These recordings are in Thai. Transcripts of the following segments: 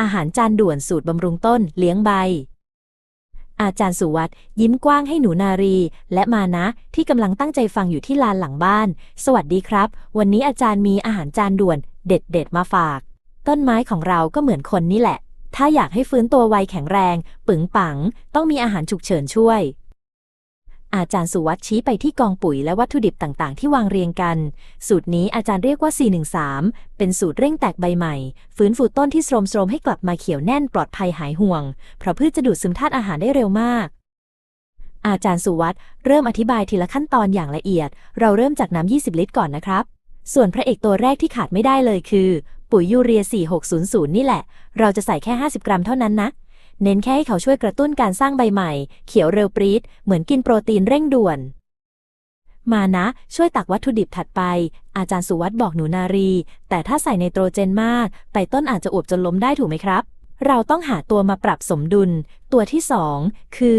อาหารจานด่วนสูตรบำรุงต้นเลี้ยงใบ อาจารย์สุวัตยิ้มกว้างให้หนูนารี และมานะที่กำลังตั้งใจฟังอยู่ที่ลานหลังบ้าน สวัสดีครับ วันนี้อาจารย์มีอาหารจานด่วนเด็ดๆมาฝาก ต้นไม้ของเราก็เหมือนคนนี่แหละ ถ้าอยากให้ฟื้นตัวไวแข็งแรง ปึงปัง ต้องมีอาหารฉุกเฉินช่วย อาจารย์สุวัตชี้ไปที่กองปุ๋ยและวัตถุดิบต่างๆ ที่วางเรียงกัน สูตรนี้อาจารย์เรียกว่า 413 เป็นสูตรเร่งแตกใบใหม่ ฟื้นฟูต้นที่โทรมโทรมๆให้กลับมาเขียวแน่นปลอดภัยหายห่วง เพราะพืชจะดูดซึมธาตุอาหารได้เร็วมากอาจารย์สุวัตเริ่มอธิบายทีละขั้นตอนอย่างละเอียด เราเริ่มจากน้ำ 20 ลิตรก่อนนะครับ ส่วนพระเอกตัวแรกที่ขาดไม่ได้เลยคือ ปุ๋ยยูเรีย 4600 นี่แหละ เราจะใส่แค่ 50 กรัมเท่านั้นนะ เน้นแค่ให้เขาช่วยกระตุ้นการสร้างใบใหม่ เขียวเร็วปรี๊ดเหมือนกินโปรตีนเร่งด่วน มานะ ช่วยตักวัตถุดิบถัดไป อาจารย์สุวัตบอกหนูนารี แต่ถ้าใส่ไนโตรเจนมาก ไปต้นอาจจะอวบจนล้มได้ถูกไหมครับ เราต้องหาตัวมาปรับสมดุล ตัวที่ 2 คือ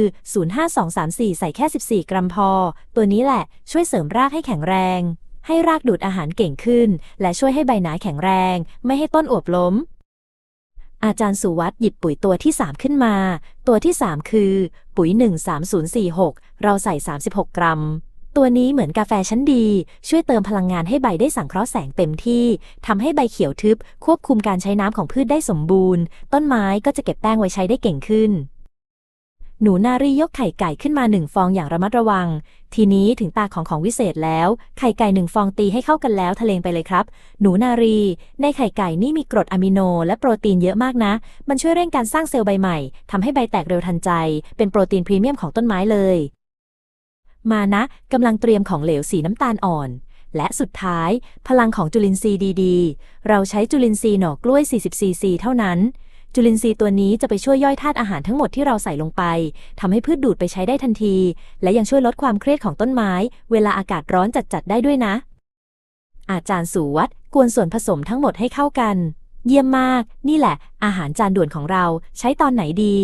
05234 ใส่แค่ 14 กรัมพอ ตัวนี้แหละ ช่วยเสริมรากให้แข็งแรงให้รากดูดอาหารเก่งขึ้น และช่วยให้ใบหนาแข็งแรง ไม่ให้ต้นอวบล้ม อาจารย์สุวัตหยิบปุ๋ยตัวที่ 3 ขึ้นมา ตัวที่ 3 คือ ปุ๋ย 13046 เราใส่ 36 กรัม ตัวนี้เหมือนกาแฟชั้นดี ช่วยเติมพลังงานให้ใบได้สังเคราะห์แสงเต็มที่ทำให้ใบเขียวทึบ ควบคุมการใช้น้ำของพืชได้สมบูรณ์ ต้นไม้ก็จะเก็บแป้งไว้ใช้ได้เก่งขึ้น หนูนารียกไข่ไก่ขึ้นมาหนึ่งฟองอย่างระมัดระวัง ทีนี้ถึงตาของของวิเศษแล้ว ไข่ไก่หนึ่งฟองตีให้เข้ากันแล้วทะเลงไปเลยครับ หนูนารี ในไข่ไก่นี่มีกรดอะมิโน และโปรตีนเยอะมากนะ มันช่วยเร่งการสร้างเซลล์ใบใหม่ทำให้ใบแตกเร็วทันใจ เป็นโปรตีนพรีเมียมของต้นไม้เลย มานะกำลังเตรียมของเหลวสีน้ำตาลอ่อนและสุดท้าย พลังของจุลินทรีย์ดี ๆ เราใช้จุลินทรีย์หน่อกล้วย 40ซีซีเท่านั้น จุลินทรีย์ตัวนี้จะไปช่วยย่อยธาตุอาหารทั้งหมดที่เราใส่ลงไปทำให้พืชดูดไปใช้ได้ทันที และยังช่วยลดความเครียดของต้นไม้ เวลาอากาศร้อนจัดๆได้ด้วยนะ อาจารย์สุวัตกวนส่วนผสมทั้งหมดให้เข้ากัน เยี่ยมมาก นี่แหละ อาหารจานด่วนของเราใช้ตอนไหนดี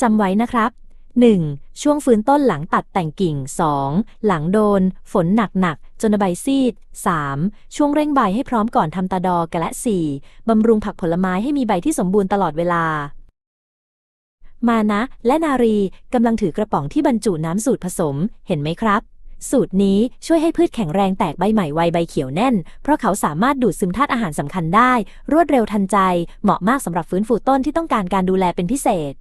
จำไว้นะครับ 1. ช่วงฟื้นต้นหลังตัดแต่งกิ่ง 2. หลังโดน ฝนหนักๆจนใบซีด 3. ช่วงเร่งใบให้พร้อมก่อนทำตาดอกและ 4. บำรุงผักผลไม้ให้มีใบที่สมบูรณ์ตลอดเวลา มานะ และนารีกำลังถือกระป๋องที่บรรจุน้ำสูตรผสม เห็นไหมครับ สูตรนี้ช่วยให้พืชแข็งแรงแตกใบใหม่ไวใบเขียวแน่น เพราะเขาสามารถดูดซึมธาตุอาหารสำคัญได้ รวดเร็วทันใจ เหมาะมากสำหรับฟื้นฟูต้นที่ต้องการการดูแลเป็นพิเศษ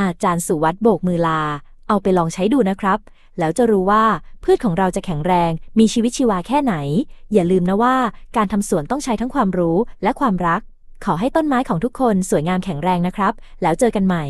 อาจารย์สุวัตโบกมือลา เอาไปลองใช้ดูนะครับ แล้วจะรู้ว่าพืชของเราจะแข็งแรง มีชีวิตชีวาแค่ไหน อย่าลืมนะว่าการทำสวนต้องใช้ทั้งความรู้และความรัก ขอให้ต้นไม้ของทุกคนสวยงามแข็งแรงนะครับ แล้วเจอกันใหม่